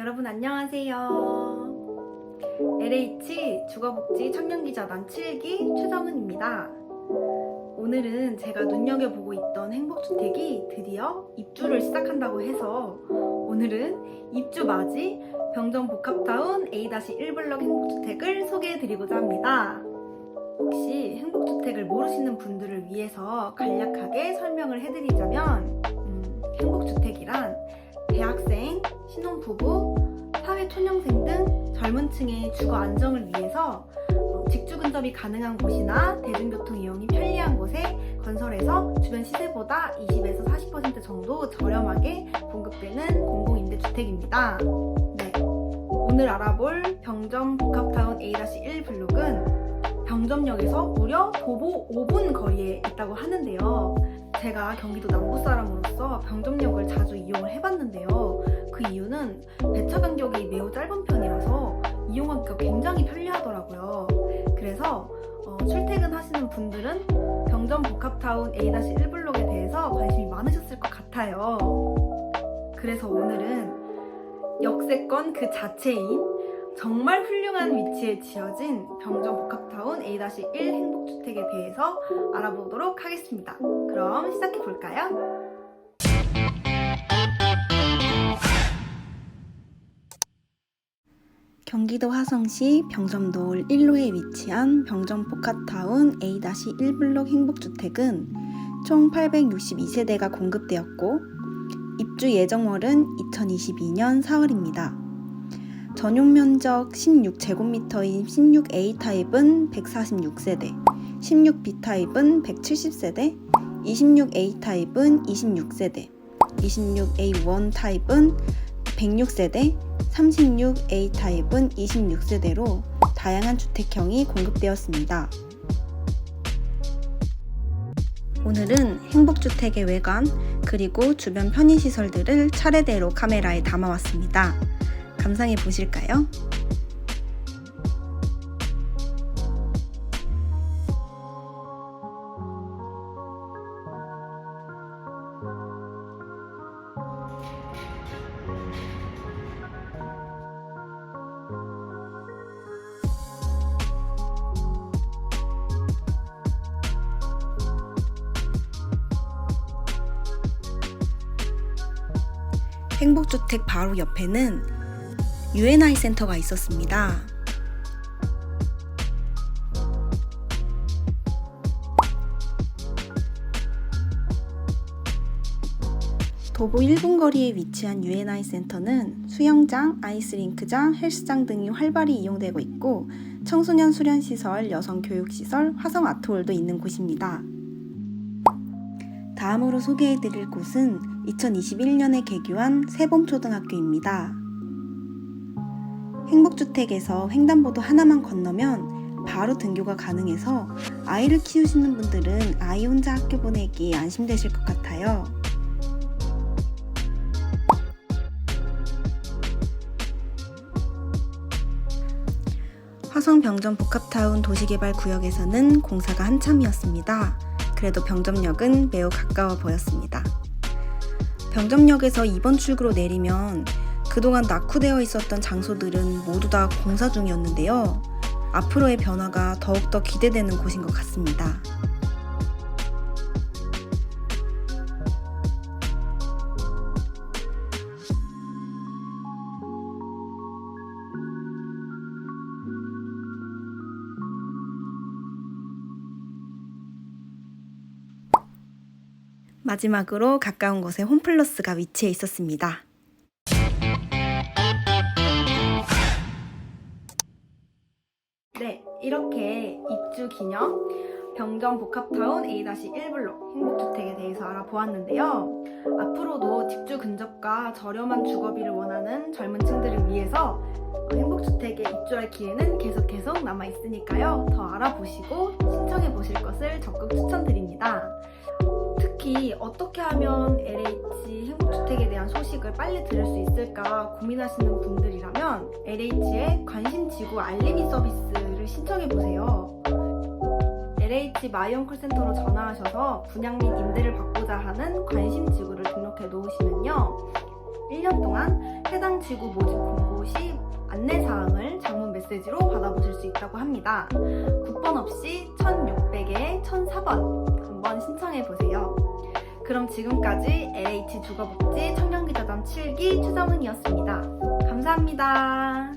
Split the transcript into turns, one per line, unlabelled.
여러분 안녕하세요. LH 주거복지 청년기자단 7기 최정은입니다. 오늘은 제가 눈여겨보고 있던 행복주택이 드디어 입주를 시작한다고 해서 오늘은 입주 맞이 병정 복합타운 A-1블럭 행복주택을 소개해드리고자 합니다. 혹시 행복주택을 모르시는 분들을 위해서 간략하게 설명을 해드리자면 음, 행복주택이란 대학생, 신혼부부, 사회초년생 등 젊은 층의 주거 안정을 위해서 어, 직주 근접이 가능한 곳이나 대중교통 이용이 편리한 곳에 건설해서 주변 시세보다 20에서 40% 정도 저렴하게 공급되는 공공임대주택입니다. 네. 오늘 알아볼 병점 복합타운 A-1 블록은 병점역에서 무려 도보 5분 거리에 있다고 하는데요. 제가 경기도 남부 사람으로서 병점역을 자주 이용을 해봤는데요. 그 이유는 배차 간격이 매우 짧은 편이라서 이용하기가 굉장히 편리하더라고요. 그래서 어, 출퇴근하시는 분들은 병점 복합타운 A-1 블록에 대해서 관심이 많으셨을 것 같아요. 그래서 오늘은 역세권 그 자체인 정말 훌륭한 위치에 지어진 병점 복합타운 A-1 행복주택에 대해서 알아보도록 하겠습니다. 그럼 시작해 볼까요? 경기도 화성시 병점도울 1로에 위치한 병점 복합타운 A-1 블록 행복주택은 총 862세대가 공급되었고 입주 예정월은 2022년 4월입니다. 전용 면적 16제곱미터인 16A 타입은 146세대, 16B 타입은 170세대, 26A 타입은 26세대, 26A1 타입은 106세대, 36A 타입은 26세대로 다양한 주택형이 공급되었습니다. 오늘은 행복주택의 외관 그리고 주변 편의시설들을 차례대로 카메라에 담아왔습니다. 감상해 보실까요? 행복주택 바로 옆에는 UNI 센터가 있었습니다. 도보 1분 거리에 위치한 UNI 센터는 수영장, 아이스링크장, 헬스장 등이 활발히 이용되고 있고 청소년 수련시설, 여성 교육시설, 화성 아트홀도 있는 곳입니다. 다음으로 소개해드릴 곳은 2021년에 개교한 세범초등학교입니다. 행복주택에서 횡단보도 하나만 건너면 바로 등교가 가능해서 아이를 키우시는 분들은 아이 혼자 학교 보내기 안심되실 것 같아요. 화성 병점 복합타운 도시개발 구역에서는 공사가 한참이었습니다. 그래도 병점역은 매우 가까워 보였습니다. 병점역에서 2번 출구로 내리면 그동안 낙후되어 있었던 장소들은 모두 다 공사 중이었는데요. 앞으로의 변화가 더욱더 기대되는 곳인 것 같습니다. 마지막으로 가까운 곳에 홈플러스가 위치해 있었습니다. 네, 이렇게 입주 기념 병정 복합타운 A-1블록 행복주택에 대해서 알아보았는데요. 앞으로도 집주 근접과 저렴한 주거비를 원하는 젊은 층들을 위해서 행복주택에 입주할 기회는 계속 계속 남아 있으니까요. 더 알아보시고 신청해 보실 것을 적극 추천드립니다. 특히 어떻게 하면 대한 소식을 빨리 들을 수 있을까 고민하시는 분들이라면 LH의 관심지구 알림이 서비스를 신청해 보세요. LH 마이온 콜센터로 전화하셔서 분양 및 임대를 받고자 하는 관심 지구를 등록해 놓으시면요. 1년 동안 해당 지구 모집 공고 시 안내 사항을 장문 메시지로 받아보실 수 있다고 합니다. 국번 없이 1600에 1004번 한번 신청해 보세요. 그럼 지금까지 LH 주거복지 청년기자단 7기 추정은이었습니다. 감사합니다.